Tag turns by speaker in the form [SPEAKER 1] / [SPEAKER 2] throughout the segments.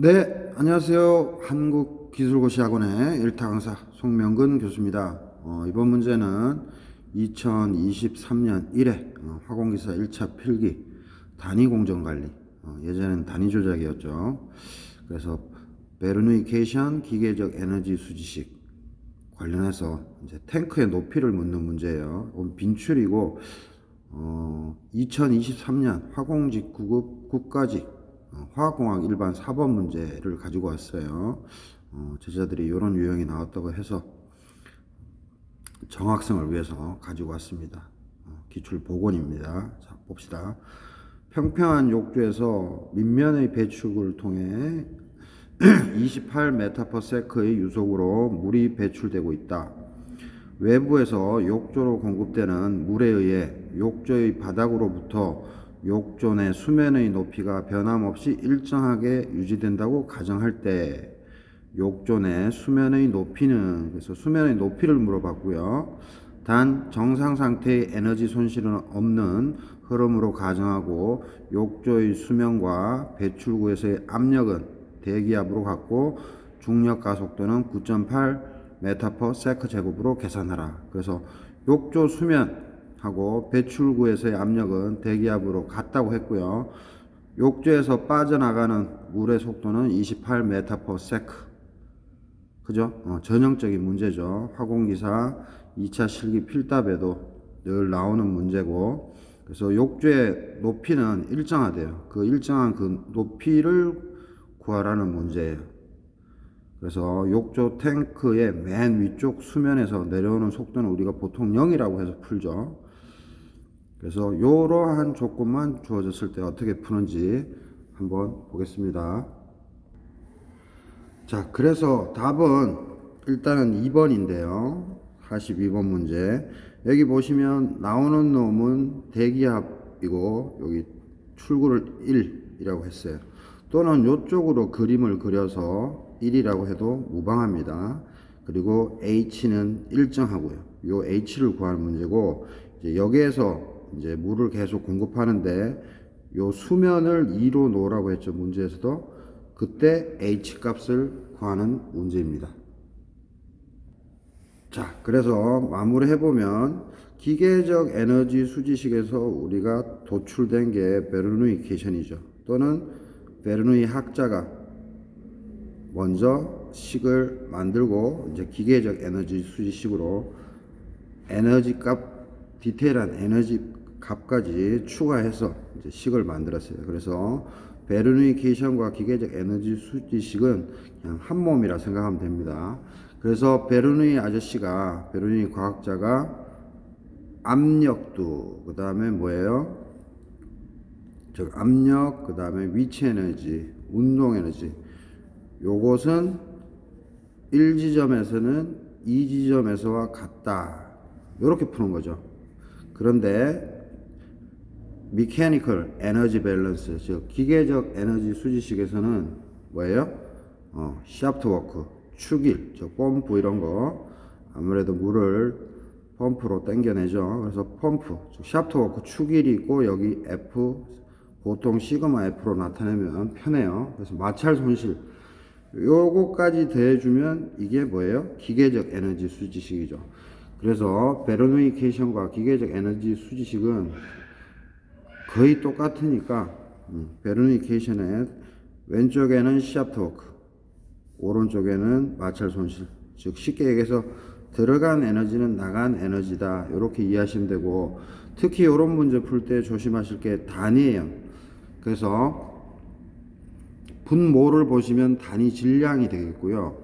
[SPEAKER 1] 네, 안녕하세요. 한국기술고시학원의 일타 강사 송명근 교수입니다. 어, 이번 문제는 2023년 1회 어, 화공기사 1차 필기 단위 공정관리. 어, 예전에는 단위 조작이었죠. 그래서 베르누이케이션 기계적 에너지 수지식 관련해서 이제 탱크의 높이를 묻는 문제예요. 이건 빈출이고 어, 2023년 화공직 구급 국가직 어, 화학공학 일반 4번 문제를 가지고 왔어요. 어, 제자들이 이런 유형이 나왔다고 해서 정확성을 위해서 가지고 왔습니다. 어, 기출 복원입니다. 자, 봅시다. 평평한 욕조에서 밑면의 배축을 통해 28m/s의 유속으로 물이 배출되고 있다. 외부에서 욕조로 공급되는 물에 의해 욕조의 바닥으로부터 내 수면의 높이가 변함없이 일정하게 유지된다고 가정할 때내 수면의 높이는 그래서 수면의 높이를 물어봤고요. 단 정상 상태의 에너지 손실은 없는 흐름으로 가정하고 욕조의 수면과 배출구에서의 압력은 대기압으로 갖고 중력 가속도는 9.8 메타퍼 제곱으로 계산하라. 그래서 욕조 수면 하고 배출구에서의 압력은 대기압으로 같다고 했고요. 욕조에서 빠져나가는 물의 속도는 28 메타퍼 그죠? 어, 전형적인 문제죠. 화공기사 2차 실기 필답에도 늘 나오는 문제고 그래서 욕조의 높이는 일정하대요. 그 일정한 그 높이를 구하라는 문제예요. 그래서 욕조 탱크의 맨 위쪽 수면에서 내려오는 속도는 우리가 보통 0이라고 해서 풀죠. 그래서 이러한 조건만 주어졌을 때 어떻게 푸는지 한번 보겠습니다. 자, 그래서 답은 일단은 2번인데요. 42번 문제. 여기 보시면 나오는 놈은 대기압이고 여기 출구를 1이라고 했어요. 또는 이쪽으로 그림을 그려서 1이라고 해도 무방합니다. 그리고 H는 일정하고요. 요 H를 구하는 문제고 이제 여기에서 이제 물을 계속 공급하는데 요 수면을 2로 놓으라고 했죠. 문제에서도 그때 H 값을 구하는 문제입니다. 자, 그래서 마무리해 보면 기계적 에너지 수지식에서 우리가 도출된 게 베르누이 케이션이죠. 또는 베르누이 학자가 먼저 식을 만들고 이제 기계적 에너지 수지식으로 에너지 값 디테일한 에너지 값까지 추가해서 이제 식을 만들었어요. 그래서 베르누이케이션과 기계적 에너지 수지식은 그냥 한 몸이라 생각하면 됩니다. 그래서 베르누이 아저씨가 베르누이 과학자가 압력도 그 다음에 뭐예요? 즉 압력 그 다음에 위치 에너지, 운동 에너지 요것은 1지점에서는 2지점에서와 같다. 이렇게 푸는 거죠. 그런데 미케니컬 에너지 밸런스 즉 기계적 에너지 수지식에서는 뭐예요? 어, 워크, 축일, 즉 펌프 이런 거 아무래도 물을 펌프로 당겨내죠. 그래서 펌프, 즉 워크 축일이 있고 여기 F 보통 시그마 F로 나타내면 편해요. 그래서 마찰 손실 요거까지 더해주면 이게 뭐예요? 기계적 에너지 수지식이죠. 그래서 베르누이케이션과 기계적 에너지 수지식은 거의 똑같으니까 음, 베르니케이션의 왼쪽에는 샤프트 워크 오른쪽에는 마찰 손실. 즉 쉽게 얘기해서 들어간 에너지는 나간 에너지다. 이렇게 이해하시면 되고 특히 이런 문제 풀 때 조심하실 게 단위예요. 그래서 분모를 보시면 단위 질량이 되겠고요.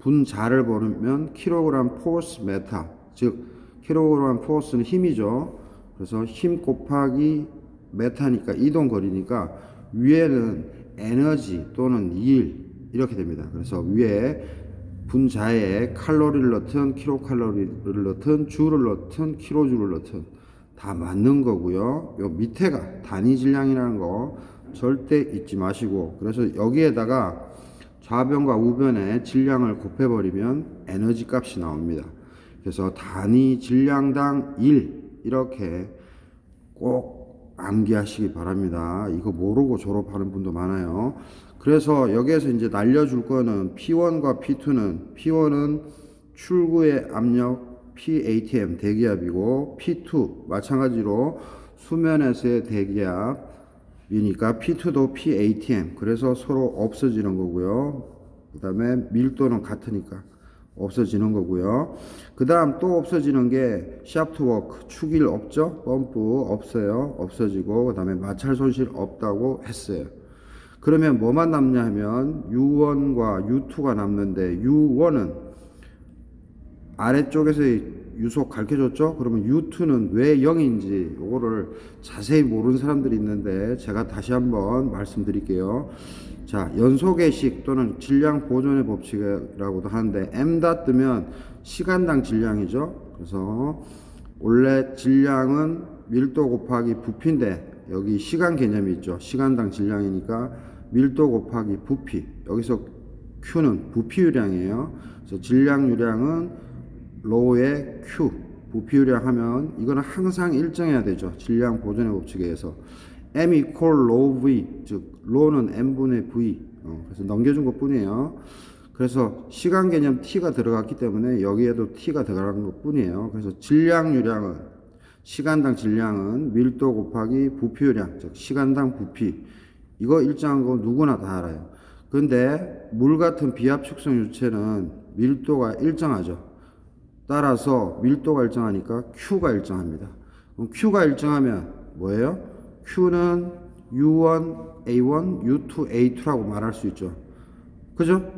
[SPEAKER 1] 분자를 보면 킬로그램 포스 메타 즉 킬로그램 포스는 힘이죠 그래서 힘 곱하기 메타니까 이동 거리니까 위에는 에너지 또는 일 이렇게 됩니다. 그래서 위에 분자에 칼로리를 넣든 킬로칼로리를 넣든 주를 넣든 킬로주를 넣든 다 맞는 거고요. 요 밑에가 단위 질량이라는 거 절대 잊지 마시고 그래서 여기에다가 좌변과 우변의 질량을 곱해버리면 에너지 값이 나옵니다. 그래서 단위 질량당 1 이렇게 꼭 암기하시기 바랍니다. 이거 모르고 졸업하는 분도 많아요. 그래서 여기에서 이제 날려줄 거는 P1과 P2는 P1은 출구의 압력 PATM 대기압이고 P2 마찬가지로 수면에서의 대기압이니까 P2도 PATM 그래서 서로 없어지는 거고요. 그 다음에 밀도는 같으니까 없어지는 거고요. 그 다음 또 없어지는 게 샤프트 워크, 축일 없죠? 펌프 없어요. 없어지고, 그 다음에 마찰 손실 없다고 했어요. 그러면 뭐만 남냐 하면 U1과 U2가 남는데 U1은 아래쪽에서 유속 가르쳐줬죠? 그러면 U2는 왜 0인지 요거를 자세히 모르는 사람들이 있는데 제가 다시 한번 말씀드릴게요. 자, 연소계식 또는 질량 보존의 법칙이라고도 하는데 M 다 뜨면 시간당 질량이죠. 그래서 원래 질량은 밀도 곱하기 부피인데 여기 시간 개념이 있죠. 시간당 질량이니까 밀도 곱하기 부피. 여기서 Q는 부피유량이에요. 그래서 질량 유량은 로의 Q 부피유량 하면 이거는 항상 일정해야 되죠. 질량 보존의 법칙에 의해서 M equal low V 즉 low는 M분의 V 어, 그래서 넘겨준 것 뿐이에요. 그래서 시간 개념 T가 들어갔기 때문에 여기에도 T가 들어간 것 뿐이에요. 그래서 질량 유량은 시간당 질량은 밀도 곱하기 부피유량 즉 시간당 부피 이거 일정한 거 누구나 다 알아요. 근데 물 같은 비압축성 유체는 밀도가 일정하죠. 따라서 밀도가 일정하니까 Q가 일정합니다. 그럼 Q가 일정하면 뭐예요? Q는 U1, A1, U2, A2라고 말할 수 있죠. 그죠?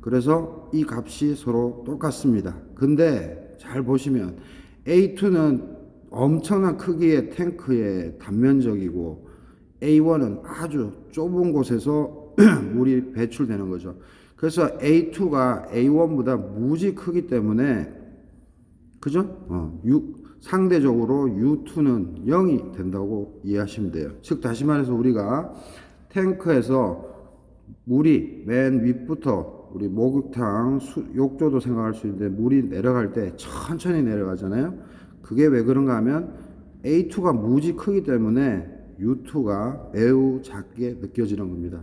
[SPEAKER 1] 그래서 이 값이 서로 똑같습니다. 근데 잘 보시면 A2는 엄청난 크기의 탱크의 단면적이고 A1은 아주 좁은 곳에서 물이 배출되는 거죠. 그래서 A2가 A1보다 무지 크기 때문에 그죠? 어, U, 상대적으로 U2는 0이 된다고 이해하시면 돼요. 즉, 다시 말해서 우리가 탱크에서 물이 맨 윗부터 우리 목욕탕, 수, 욕조도 생각할 수 있는데 물이 내려갈 때 천천히 내려가잖아요. 그게 왜 그런가 하면 A2가 무지 크기 때문에 U2가 매우 작게 느껴지는 겁니다.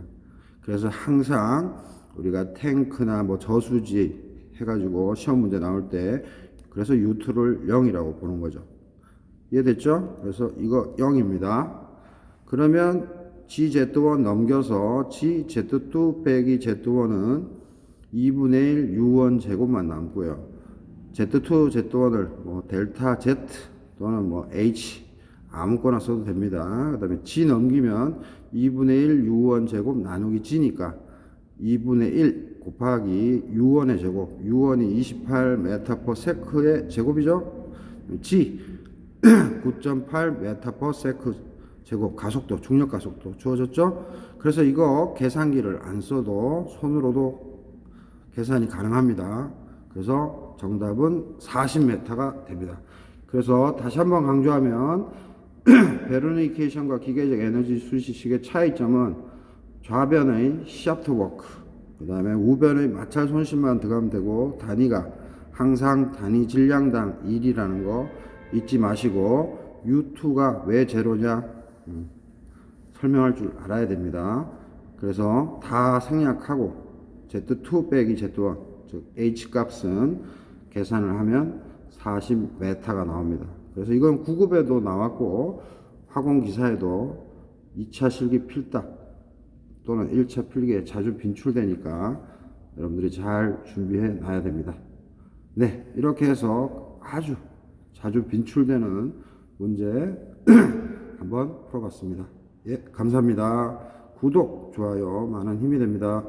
[SPEAKER 1] 그래서 항상 우리가 탱크나 뭐 저수지 해가지고 시험 문제 나올 때 그래서 U2를 0이라고 보는 거죠. 이해됐죠? 그래서 이거 0입니다. 그러면 GZ1 넘겨서 GZ2 빼기 Z1은 2분의 1 U1 제곱만 남고요. Z2, Z1을 뭐 델타 Z 또는 뭐 H 아무거나 써도 됩니다. 그 다음에 G 넘기면 2분의 1 U1 제곱 나누기 G니까 2분의 1 곱하기 U1의 제곱, U1이 28 메타 세크의 제곱이죠? G 9.8 메타 세크 제곱 가속도, 중력 가속도 주어졌죠? 그래서 이거 계산기를 안 써도 손으로도 계산이 가능합니다. 그래서 정답은 40m가 됩니다. 그래서 다시 한번 강조하면 베르니케이션과 기계적 에너지 수시식의 차이점은 좌변의 샤프트 워크, 그 다음에 우변의 마찰 손실만 들어가면 되고 단위가 항상 단위 질량당 1이라는 거 잊지 마시고 U2가 왜 제로냐 음, 설명할 줄 알아야 됩니다. 그래서 다 생략하고 Z2 빼기 Z1 즉 H 값은 계산을 하면 40m가 나옵니다. 그래서 이건 9급에도 나왔고 학원 기사에도 2차 실기 필답 또는 1차 필기에 자주 빈출되니까 여러분들이 잘 준비해 놔야 됩니다. 네, 이렇게 해서 아주 자주 빈출되는 문제 한번 풀어봤습니다. 예, 감사합니다. 구독, 좋아요 많은 힘이 됩니다.